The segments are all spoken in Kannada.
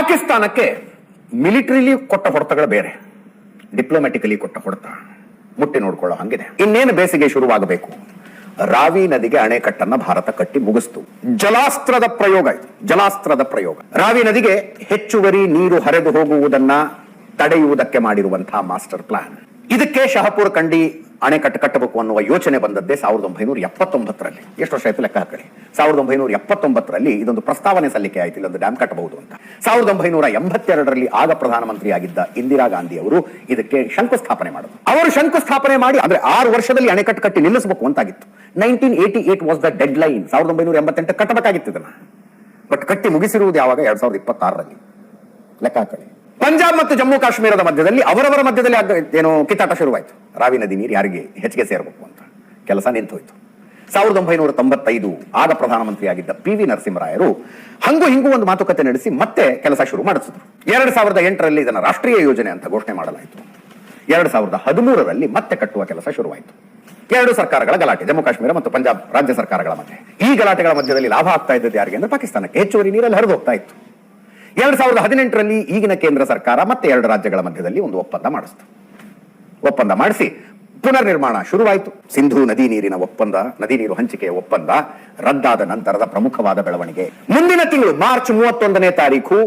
ಪಾಕಿಸ್ತಾನಕ್ಕೆ ಮಿಲಿಟರಿಲಿ ಕೊಟ್ಟ ಹೊಡೆತಗಳು ಬೇರೆ. ಡಿಪ್ಲೊಮ್ಯಾಟಿಕಲಿ ಕೊಟ್ಟ ಹೊಡೆತ. ಮುಟ್ಟಿ ನೋಡ್ಕೊಳ್ಳೋ ಹಂಗಿದೆ. ಇನ್ನೇನು ಬೇಸಿಗೆ ಶುರುವಾಗಬೇಕು? ರಾವಿ ನದಿಗೆ ಅಣೆಕಟ್ಟನ್ನ ಭಾರತ ಕಟ್ಟಿ ಮುಗಿಸ್ತು. ಜಲಾಸ್ತ್ರದ ಪ್ರಯೋಗ ಜಲಾಸ್ತ್ರದ ಪ್ರಯೋಗ. ರಾವಿ ನದಿಗೆ ಹೆಚ್ಚುವರಿ ನೀರು ಹರಿದು ಹೋಗುವುದನ್ನ ತಡೆಯುವುದಕ್ಕೆ ಮಾಡಿರುವಂತಹ ಮಾಸ್ಟರ್ ಪ್ಲಾನ್. ಇದಕ್ಕೆ ಶಹಪುರ್ ಕಂಡಿ ಅಣೆಕಟ್ಟು ಕಟ್ಟಬೇಕು ಅನ್ನುವ ಯೋಚನೆ ಬಂದದ್ದೇ ಸಾವಿರದ ಒಂಬೈನೂರ ಎಪ್ಪತ್ತೊಂಬತ್ತರಲ್ಲಿ. ಎಷ್ಟು ವರ್ಷ ಆಯ್ತು ಲೆಕ್ಕ ಹಾಕಿ ಸಾವಿರದ ಒಂಬೈನೂರ ಎಪ್ಪತ್ತೊಂಬತ್ತರಲ್ಲಿ ಇದೊಂದು ಪ್ರಸ್ತಾವನೆ ಸಲ್ಲಿಕೆ ಆಯ್ತು, ಇಲ್ಲೊಂದು ಡ್ಯಾಮ್ ಕಟ್ಟಬಹುದು ಅಂತ. ಸಾವಿರದ ಒಂಬೈನೂರ ಎಂಬತ್ತೆರಡರಲ್ಲಿ ಆಗ ಪ್ರಧಾನಮಂತ್ರಿಯಾಗಿದ್ದ ಇಂದಿರಾ ಗಾಂಧಿ ಅವರು ಇದಕ್ಕೆ ಶಂಕುಸ್ಥಾಪನೆ ಮಾಡಿದ್ರು. ಅವರು ಶಂಕುಸ್ಥಾಪನೆ ಮಾಡಿ, ಅಂದ್ರೆ ಆರು ವರ್ಷದಲ್ಲಿ ಅಣೆಕಟ್ಟು ಕಟ್ಟಿ ನಿಲ್ಲಿಸಬೇಕು ಅಂತಾಗಿತ್ತು. Nineteen eighty eight was the deadline ಸಾವಿರದ ಒಂಬೈನೂರ ಎಂಬತ್ತೆಂಟು ಕಟ್ಟಬೇಕಾಗಿತ್ತು ಇದನ್ನ. ಬಟ್ ಕಟ್ಟಿ ಮುಗಿಸಿರುವುದು ಯಾವಾಗ? ಎರಡ್ ಸಾವಿರದ ಇಪ್ಪತ್ತಾರರಲ್ಲಿ. ಲೆಕ್ಕ ಹಾಕೊಳ್ಳಿ ಪಂಜಾಬ್ ಮತ್ತು ಜಮ್ಮು ಕಾಶ್ಮೀರದ ಮಧ್ಯದಲ್ಲಿ ಅವರವರ ಮಧ್ಯದಲ್ಲಿ ಏನು ಕಿತ್ತಾಟ ಶುರುವಾಯಿತು. ರಾವಿ ನದಿ ನೀರು ಯಾರಿಗೆ ಹೆಚ್ಚಿಗೆ ಸೇರಬೇಕು ಅಂತ ಕೆಲಸ ನಿಂತೋಯ್ತು. ಸಾವಿರದ ಒಂಬೈನೂರ ತೊಂಬತ್ತೈದು ಆಗ ಪ್ರಧಾನಮಂತ್ರಿಯಾಗಿದ್ದ ಪಿ ವಿ ನರಸಿಂಹರಾಯರು ಹಂಗು ಹಿಂಗು ಒಂದು ಮಾತುಕತೆ ನಡೆಸಿ ಮತ್ತೆ ಕೆಲಸ ಶುರು ಮಾಡಿಸಿದ್ರು. ಎರಡು ಸಾವಿರದ ಎಂಟರಲ್ಲಿ ಇದನ್ನು ರಾಷ್ಟ್ರೀಯ ಯೋಜನೆ ಅಂತ ಘೋಷಣೆ ಮಾಡಲಾಯಿತು. ಎರಡು ಸಾವಿರದ ಹದಿಮೂರರಲ್ಲಿ ಮತ್ತೆ ಕಟ್ಟುವ ಕೆಲಸ ಶುರುವಾಯಿತು. ಎರಡು ಸರ್ಕಾರಗಳ ಗಲಾಟೆ, ಜಮ್ಮು ಕಾಶ್ಮೀರ ಮತ್ತು ಪಂಜಾಬ್ ರಾಜ್ಯ ಸರ್ಕಾರಗಳ ಮಧ್ಯೆ. ಈ ಗಲಾಟೆಗಳ ಮಧ್ಯದಲ್ಲಿ ಲಾಭ ಆಗ್ತಾ ಇದ್ದದ್ದು ಯಾರಿಗೆ ಅಂದ್ರೆ ಪಾಕಿಸ್ತಾನಕ್ಕೆ. ಹೆಚ್ಚುವರಿ ನೀರಲ್ಲಿ ಹರಿದು ಹೋಗ್ತಾ ಇತ್ತು. ಎರಡ್ ಸಾವಿರದ ಹದಿನೆಂಟರಲ್ಲಿ ಈಗಿನ ಕೇಂದ್ರ ಸರ್ಕಾರ ಮತ್ತೆ ಎರಡು ರಾಜ್ಯಗಳ ಮಧ್ಯದಲ್ಲಿ ಒಂದು ಒಪ್ಪಂದ ಮಾಡಿಸ್ತು. ಒಪ್ಪಂದ ಮಾಡಿಸಿ ಪುನರ್ ನಿರ್ಮಾಣ ಶುರುವಾಯಿತು. ಸಿಂಧೂ ನದಿ ನೀರಿನ ಒಪ್ಪಂದ, ನದಿ ನೀರು ಹಂಚಿಕೆಯ ಒಪ್ಪಂದ ರದ್ದಾದ ನಂತರದ ಪ್ರಮುಖವಾದ ಬೆಳವಣಿಗೆ. ಮುಂದಿನ ತಿಂಗಳು ಮಾರ್ಚ್ ಮೂವತ್ತೊಂದನೇ ತಾರೀಕು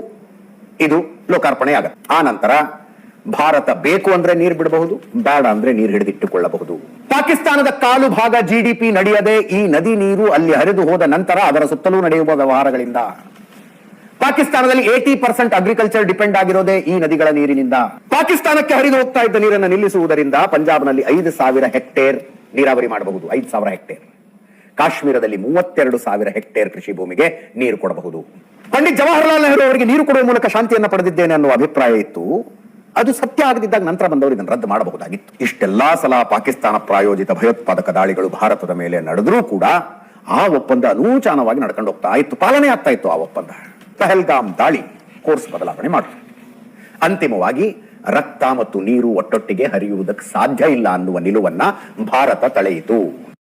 ಇದು ಲೋಕಾರ್ಪಣೆ ಆಗುತ್ತೆ. ಆ ನಂತರ ಭಾರತ ಬೇಕು ಅಂದ್ರೆ ನೀರು ಬಿಡಬಹುದು, ಬೇಡ ಅಂದ್ರೆ ನೀರು ಹಿಡಿದಿಟ್ಟುಕೊಳ್ಳಬಹುದು. ಪಾಕಿಸ್ತಾನದ ಕಾಲು ಭಾಗ ಜಿಡಿಪಿ ನಡೆಯದೆ ಈ ನದಿ ನೀರು ಅಲ್ಲಿ ಹರಿದು ಹೋದ ನಂತರ ಅದರ ಸುತ್ತಲೂ ನಡೆಯುವ ವ್ಯವಹಾರಗಳಿಂದ ಪಾಕಿಸ್ತಾನದಲ್ಲಿ ಏಟಿ ಪರ್ಸೆಂಟ್ ಅಗ್ರಿಕಲ್ಚರ್ ಡಿಪೆಂಡ್ ಆಗಿರೋದೇ ಈ ನದಿಗಳ ನೀರಿನಿಂದ. ಪಾಕಿಸ್ತಾನಕ್ಕೆ ಹರಿದು ಹೋಗ್ತಾ ಇದ್ದ ನೀರನ್ನು ನಿಲ್ಲಿಸುವುದರಿಂದ ಪಂಜಾಬ್ನಲ್ಲಿ ಐದು ಸಾವಿರ ಹೆಕ್ಟೇರ್ ನೀರಾವರಿ ಮಾಡಬಹುದು. ಐದು ಸಾವಿರ ಹೆಕ್ಟೇರ್. ಕಾಶ್ಮೀರದಲ್ಲಿ ಮೂವತ್ತೆರಡು ಸಾವಿರ ಹೆಕ್ಟೇರ್ ಕೃಷಿ ಭೂಮಿಗೆ ನೀರು ಕೊಡಬಹುದು. ಪಂಡಿತ್ ಜವಾಹರ್ಲಾಲ್ ನೆಹರು ಅವರಿಗೆ ನೀರು ಕೊಡುವ ಮೂಲಕ ಶಾಂತಿಯನ್ನು ಪಡೆದಿದ್ದೇನೆ ಅನ್ನುವ ಅಭಿಪ್ರಾಯ ಇತ್ತು. ಅದು ಸತ್ಯ ಆಗದಿದ್ದಾಗ ನಂತರ ಬಂದವರು ಇದನ್ನು ರದ್ದು ಮಾಡಬಹುದಾಗಿತ್ತು. ಇಷ್ಟೆಲ್ಲಾ ಸಲ ಪಾಕಿಸ್ತಾನ ಪ್ರಾಯೋಜಿತ ಭಯೋತ್ಪಾದಕ ದಾಳಿಗಳು ಭಾರತದ ಮೇಲೆ ನಡೆದರೂ ಕೂಡ ಆ ಒಪ್ಪಂದ ಅನೂಚಾನವಾಗಿ ನಡ್ಕೊಂಡು ಹೋಗ್ತಾ ಇತ್ತು. ಪಾಲನೆ ಆಗ್ತಾ ಇತ್ತು ಆ ಒಪ್ಪಂದ. ಪಹಲ್ಗಾಮ್ ದಾಳಿ ಕೋರ್ಸ್ ಬದಲಾವಣೆ ಮಾಡಿತು ಅಂತಿಮವಾಗಿ ರಕ್ತ ಮತ್ತು ನೀರು ಒಟ್ಟೊಟ್ಟಿಗೆ ಹರಿಯುವುದಕ್ಕೆ ಸಾಧ್ಯ ಇಲ್ಲ ಅನ್ನುವ ನಿಲುವನ್ನ ಭಾರತ ತಳೆಯಿತು.